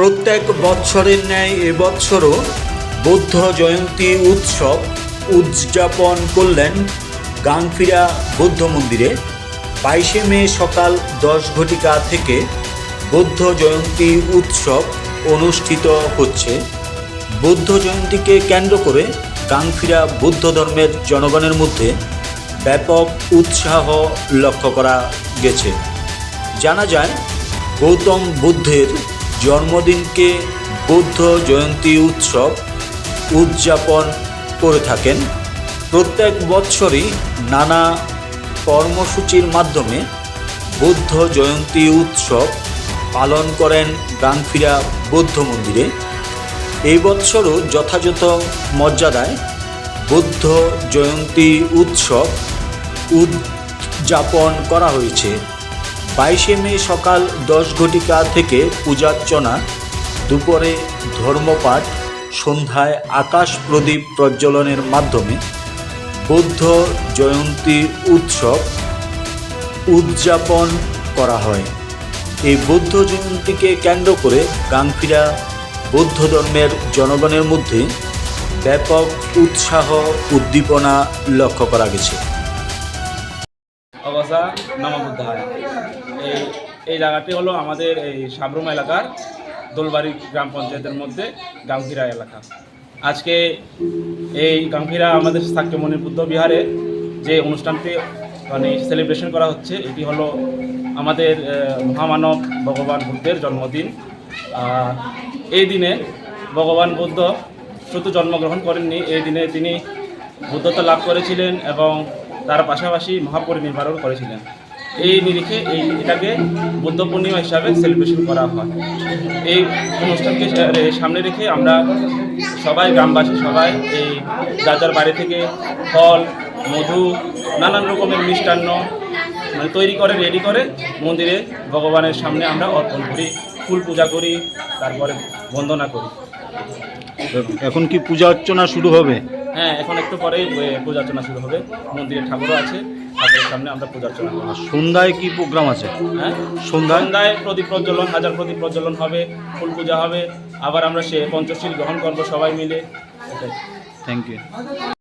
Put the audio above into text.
প্রত্যেক বৎসরের ন্যায় এবছরও বৌদ্ধ জয়ন্তী উৎসব উদযাপন করলেন গাংফিরা বৌদ্ধ মন্দিরে। বাইশে মে সকাল দশ ঘটিকা থেকে বৌদ্ধ জয়ন্তী উৎসব অনুষ্ঠিত হচ্ছে। বৌদ্ধ জয়ন্তীকে কেন্দ্র করে গাংফিরা বৌদ্ধ ধর্মের জনগণের মধ্যে ব্যাপক উৎসাহ লক্ষ্য করা গেছে। জানা যায়, গৌতম বুদ্ধের জন্মদিনকে বৌদ্ধ জয়ন্তী উৎসব উদযাপন করে থাকেন। প্রত্যেক বৎসরই নানা কর্মসূচির মাধ্যমে বৌদ্ধ জয়ন্তী উৎসব পালন করেন গাংফিরা বৌদ্ধ মন্দিরে। এই বৎসরও যথাযথ মর্যাদায় বৌদ্ধ জয়ন্তী উৎসব উদযাপন করা হয়েছে। বাইশে মে সকাল দশ ঘটিকা থেকে পূজার্চনা, দুপুরে ধর্মপাঠ, সন্ধ্যায় আকাশ প্রদীপ প্রজ্বলনের মাধ্যমে বৌদ্ধ জয়ন্তী উৎসব উদযাপন করা হয়। এই বৌদ্ধ জয়ন্তীকে কেন্দ্র করে গাংফিরা বৌদ্ধ ধর্মের জনগণের মধ্যে ব্যাপক উৎসাহ উদ্দীপনা লক্ষ্য করা গেছে। অবস্থা নামাবুদ্ধায় এই এই জায়গাটি হলো আমাদের এই সাবরুম এলাকার দোলবাড়ি গ্রাম পঞ্চায়েতের মধ্যে গাংফিরা এলাকা। আজকে এই গাংফিরা আমাদের সাক্ষ্যমণি বুদ্ধ বিহারে যে অনুষ্ঠানটি মানে সেলিব্রেশন করা হচ্ছে, এটি হলো আমাদের মহামানব ভগবান বুদ্ধের জন্মদিন। এই দিনে ভগবান বুদ্ধ শুধু জন্মগ্রহণ করেননি, এই দিনে তিনি বুদ্ধত্ব লাভ করেছিলেন এবং তার পাশাপাশি মহাপরিনির্বাণও করেছিলেন। এই নিরিখে এই এটাকে বুদ্ধ পূর্ণিমা হিসাবে সেলিব্রেশন করা হয়। এই অনুষ্ঠানকে সামনে রেখে আমরা সবাই গ্রামবাসী সবাই এই যার বাড়ি থেকে ফল, মধু, নানান রকমের মিষ্টান্ন মানে তৈরি করে রেডি করে মন্দিরে ভগবানের সামনে আমরা অর্পণ করি, ফুল পূজা করি, তারপরে বন্দনা করি। এখন কি পূজা অর্চনা শুরু হবে? হ্যাঁ এখন একটু পরেই পূজা অর্চনা শুরু হবে। মন্দিরের ঠাকুরও আছে ঠাকুরের সামনে আমরা পূজা অর্চনা করব সন্ধ্যায় কি প্রোগ্রাম আছে? হ্যাঁ সন্ধ্যায়? সন্ধ্যায় প্রদীপ প্রজ্বলন হাজার প্রদীপ প্রজ্বলন হবে ফুল পূজা হবে। আবার আমরা সে পঞ্চশীল গ্রহণ করব সবাই মিলে। এটাই। Thank you